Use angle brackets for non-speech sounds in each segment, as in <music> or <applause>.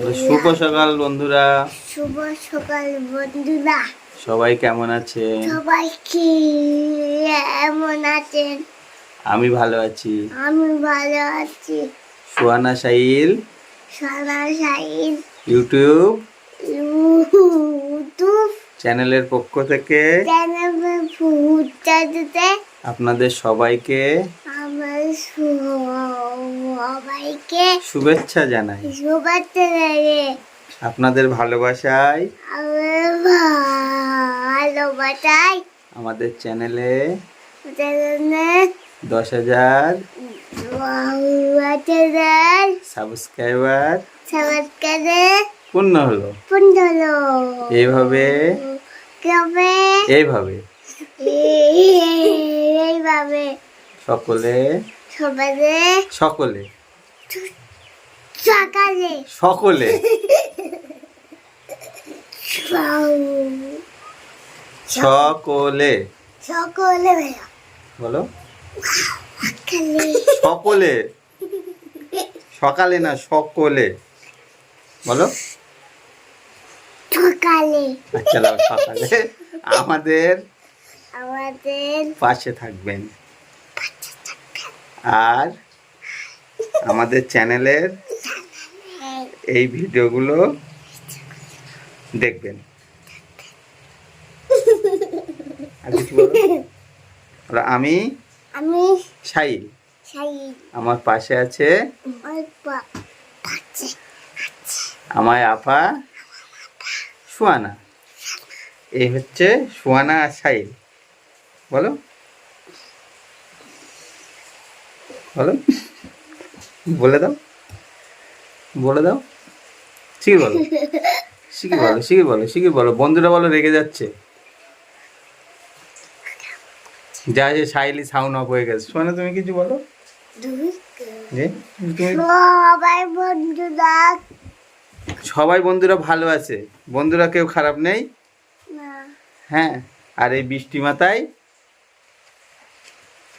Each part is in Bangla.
শুভ সকাল বন্ধুরা। শুভ সকাল বন্ধুরা। সবাই কেমন আছে সবাই কি এমন আছেন? আমি ভালো আছি। আমি ভালো আছি। সুহানা সাইল সারা সাইন ইউটিউব ইউটিউব। চ্যানেলের পক্ষ থেকে আপনাদের সবাইকে আমার সবাইকে শুভেচ্ছা জানাই। শুভেচ্ছা লাগে আপনাদের ভালোবাসায় আমার ভালোবাসাই আমাদের চ্যানেলে দশ হাজার ভালোবাসার সাবস্ক্রাইবার সবাইকে পূর্ণ হলো। এইভাবে কবে এইভাবে। এইভাবে সকলে সবাই সকলে। সকালে। সকলে। সকলে। সকলে বলো। সকালে। সকলে। সকালে না সকলে। বলো। সকালে। আচ্ছা সকালে আমাদের আমাদের পাশে থাকবেন। আর আমাদের চ্যানেলের এই ভিডিওগুলো দেখবেন। আর কিছু বলো? বলো, আমি আমি সাইল সাই আমার পাশে আছে আমার আপা সুয়ানা। এই হচ্ছে সুয়ানা আর সাইল বলো। বলো। বলে দাও। বলে দাও। শিখির বলো। শিখির বলো শিখির বলো শিখির বলো। বন্ধুরা বলো রেগে যাচ্ছে। যা যে সাইলি সাউন্ড অফ হয়ে গেছে। সোনা তুমি কিছু বলো? সবাই বন্ধুরা। সবাই বন্ধুরা ভালো আছে। বন্ধুরা কেউ খারাপ নেই? হ্যাঁ। আর এই বৃষ্টি মাথায়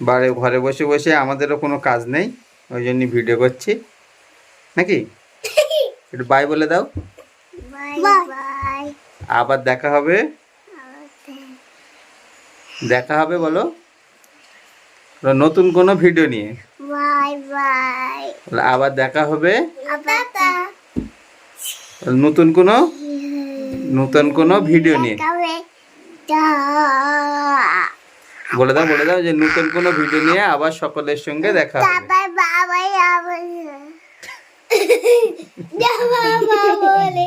বারে, ঘরে বসে বসে আমাদেরও কোনো কাজ নেই, ওই জন্য ভিডিও করছি। নাকি? একটু বাই বলে দাও। আবার দেখা হবে। দেখা হবে বলো। নতুন কোনো ভিডিও নিয়ে। আবার দেখা হবে। নতুন কোনো নতুন কোনো ভিডিও নিয়ে। বলে দাও বলে দাও যে নতুন কোনো ভিডিও নিয়ে আবার সকলের সঙ্গে দেখা হবে। <laughs>